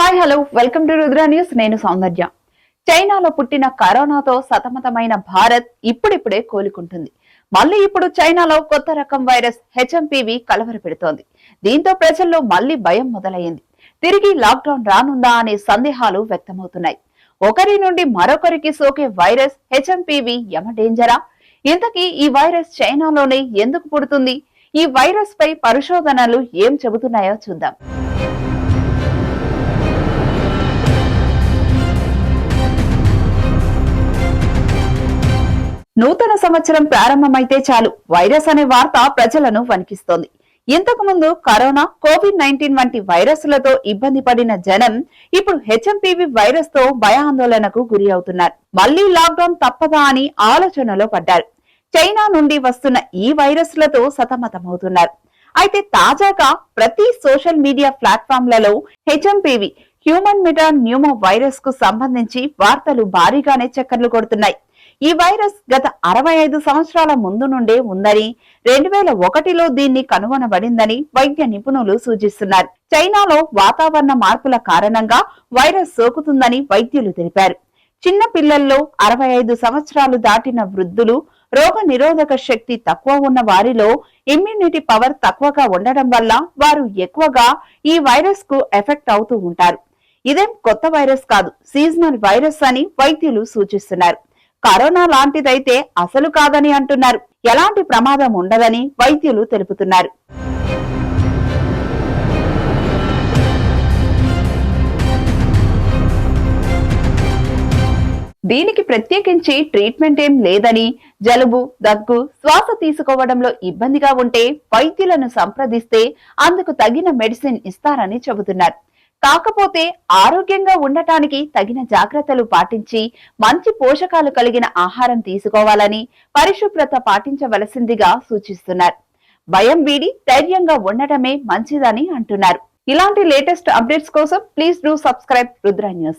Hi hello. Welcome to Rudra news. నేను సౌందర్య. చైనాలో పుట్టిన కరోనాతో సతమతమైన భారత్ ఇప్పుడిప్పుడే కోలుకుంటుంది. మళ్ళీ ఇప్పుడు చైనాలో కొత్త రకం వైరస్ హెచ్ఎంపీవి కలవర పెడుతోంది దీంతో ప్రజల్లో మళ్ళీ భయం మొదలయ్యింది. తిరిగి లాక్డౌన్ రానుందా అనే సందేహాలు వ్యక్తమవుతున్నాయి. ఒకరి నుండి మరొకరికి సోకే వైరస్ హెచ్ఎంపీవి యమ డేంజరా? ఇంతకీ ఈ వైరస్ చైనాలోనే ఎందుకు పుడుతుంది? ఈ వైరస్ పై పరిశోధనలు ఏం చెబుతున్నాయో చూద్దాం. నూతన సంవత్సరం ప్రారంభమైతే చాలు. వైరస్ అనే వార్త ప్రజలను వణికిస్తోంది. ఇంతకు ముందు కరోనా కోవిడ్ నైన్టీన్ వంటి వైరస్లతో ఇబ్బంది పడిన జనం ఇప్పుడు హెచ్ఎంపీవి వైరస్తో భయాందోళనకు గురి అవుతున్నారు. మళ్ళీ లాక్డౌన్ తప్పదా అని ఆలోచనలో పడ్డారు. చైనా నుండి వస్తున్న ఈ వైరస్లతో సతమతమవుతున్నారు. అయితే తాజాగా ప్రతి సోషల్ మీడియా ప్లాట్ఫామ్లలో హెచ్ఎంపీవి హ్యూమన్ మిటా న్యూమో వైరస్కు సంబంధించి వార్తలు భారీగానే చక్కర్లు కొడుతున్నాయి. ఈ వైరస్ గత అరవై ఐదు సంవత్సరాల ముందు నుండే ఉందని రెండు వేల ఒకటిలో దీన్ని కనుగొనబడిందని వైద్య నిపుణులు సూచిస్తున్నారు. చైనాలో వాతావరణ మార్పుల కారణంగా వైరస్ సోకుతుందని వైద్యులు తెలిపారు. చిన్న పిల్లల్లో అరవై ఐదు సంవత్సరాలు దాటిన వృద్ధులు రోగ నిరోధక శక్తి తక్కువ ఉన్న వారిలో ఇమ్యూనిటీ పవర్ తక్కువగా ఉండడం వల్ల వారు ఎక్కువగా ఈ వైరస్కు ఎఫెక్ట్ అవుతూ ఉంటారు. ఇదేం కొత్త వైరస్ కాదు సీజనల్ వైరస్ అని వైద్యులు సూచిస్తున్నారు. కరోనా లాంటిదైతే అసలు కాదని అంటున్నారు. ఎలాంటి ప్రమాదం ఉండదని వైద్యులు తెలుపుతున్నారు. దీనికి ప్రత్యేకించి ట్రీట్మెంట్ ఏం లేదని జలుబు దగ్గు శ్వాస తీసుకోవడంలో ఇబ్బందిగా ఉంటే వైద్యులను సంప్రదిస్తే అందుకు తగిన మెడిసిన్ ఇస్తారని చెబుతున్నారు. కాకపోతే ఆరోగ్యంగా ఉండటానికి తగిన జాగ్రత్తలు పాటించి మంచి పోషకాలు కలిగిన ఆహారం తీసుకోవాలని పరిశుభ్రత పాటించవలసిందిగా సూచిస్తున్నారు. భయం వీడి ధైర్యంగా ఉండటమే మంచిదని అంటున్నారు. ఇలాంటి లేటెస్ట్ అప్డేట్స్ కోసం please do subscribe Rudra news.